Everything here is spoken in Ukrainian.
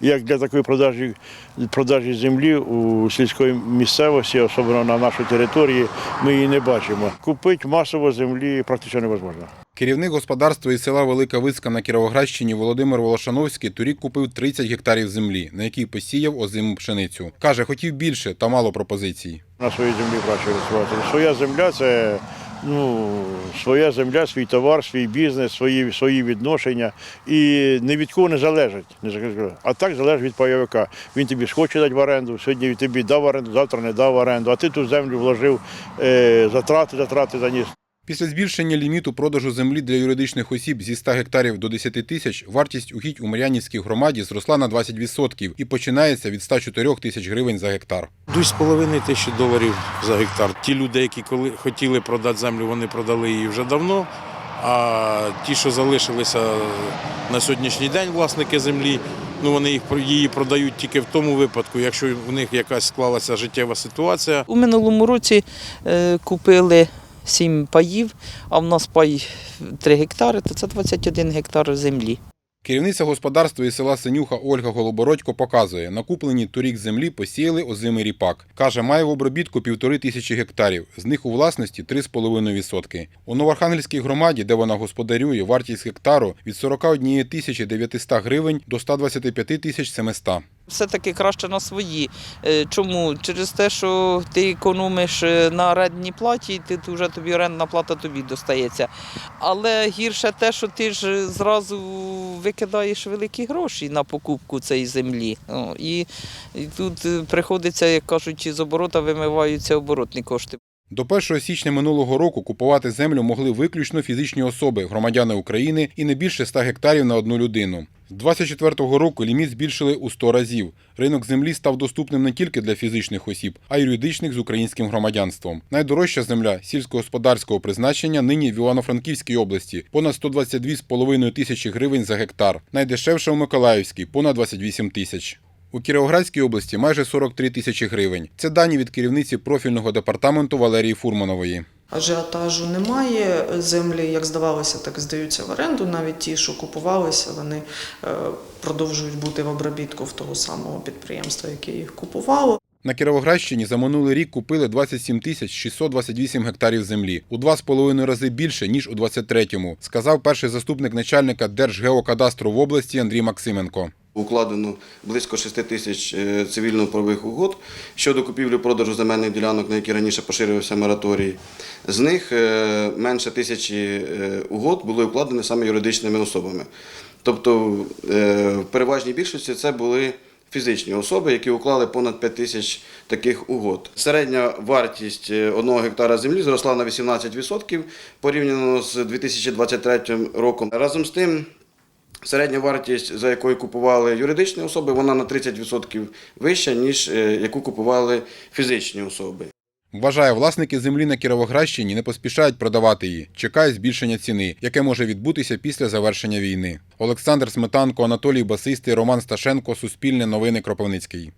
Як для такої продажі, продажі землі у сільської місцевості, особливо на нашій території, ми її не бачимо. Купити масово землі практично невозможно. Керівник господарства із села Велика Виска на Кіровоградщині Володимир Волошановський торік купив 30 гектарів землі, на якій посіяв озиму пшеницю. Каже, хотів більше, та мало пропозицій. На своїй землі працювати. Своя земля це ну, своя земля, свій товар, свій бізнес, свої, свої відношення. І ні від кого не залежить. А так залежить від пайовика. Він тобі схоче дати в оренду, сьогодні він тобі дав оренду, завтра не дав оренду, а ти ту землю вложив е, затрати, затрати заніс. Після збільшення ліміту продажу землі для юридичних осіб зі 100 гектарів до 10 тисяч вартість угідь у Мар'янівській громаді зросла на 20% і починається від 104 тисяч гривень за гектар. Дві з половиною тисячі доларів за гектар. Ті люди, які коли хотіли продати землю, вони продали її вже давно. А ті, що залишилися на сьогоднішній день власники землі, ну вони їх її продають тільки в тому випадку, якщо в них якась склалася життєва ситуація. У минулому році е, купили 7 паїв, а в нас пай 3 гектари, то це 21 гектар землі. Керівниця господарства із села Синюха Ольга Голобородько показує, на купленій торік землі посіяли озимий ріпак. Каже, має в обробітку півтори тисячі гектарів, з них у власності 3,5%. У Новоархангельській громаді, де вона господарює, вартість гектару від 41 тисячі 900 гривень до 125 тисяч 700. Все-таки краще на свої. Е, Чому? Через те, що ти економиш е, на орендній платі, і ти вже тобі орендна плата тобі достається. Але гірше те, що ти ж зразу викидаєш великі гроші на покупку цієї землі. І, і тут е, приходиться, як кажуть, з оборота вимиваються оборотні кошти. До 1 січня минулого року купувати землю могли виключно фізичні особи, громадяни України і не більше 100 гектарів на одну людину. З 24-го року ліміт збільшили у 100 разів. Ринок землі став доступним не тільки для фізичних осіб, а й юридичних з українським громадянством. Найдорожча земля сільськогосподарського призначення нині в Івано-Франківській області понад 122,5 тисячі гривень за гектар. Найдешевша у Миколаївській понад 28 тисяч. У Кіровоградській області майже 43 тисячі гривень. Це дані від керівниці профільного департаменту Валерії Фурманової. Ажіотажу немає. Землі, як здавалося, так здаються в оренду. Навіть ті, що купувалися, вони е, продовжують бути в обробітку в того самого підприємства, яке їх купувало. На Кіровоградщині за минулий рік купили 27 тисяч 628 гектарів землі. У два з половиною рази більше, ніж у 23-му, сказав перший заступник начальника Держгеокадастру в області Андрій Максименко. Укладено близько 6 тисяч е, цивільно-правових угод щодо купівлі-продажу земельних ділянок, на які раніше поширювався мораторій. З них е, менше тисячі е, угод були укладені саме юридичними особами. Тобто в переважній більшості це були фізичні особи, які уклали понад 5 тисяч таких угод. Середня вартість е, одного гектара землі зросла на 18% порівняно з 2023 роком. Разом з тим, Середня вартість, за якою купували юридичні особи, вона на 30% вища, ніж е, яку купували фізичні особи. Вважає, власники землі на Кіровоградщині не поспішають продавати її, чекає збільшення ціни, яке може відбутися після завершення війни. Олександр Сметанко, Анатолій Басистий, Роман Сташенко, Суспільне новини Кропивницький.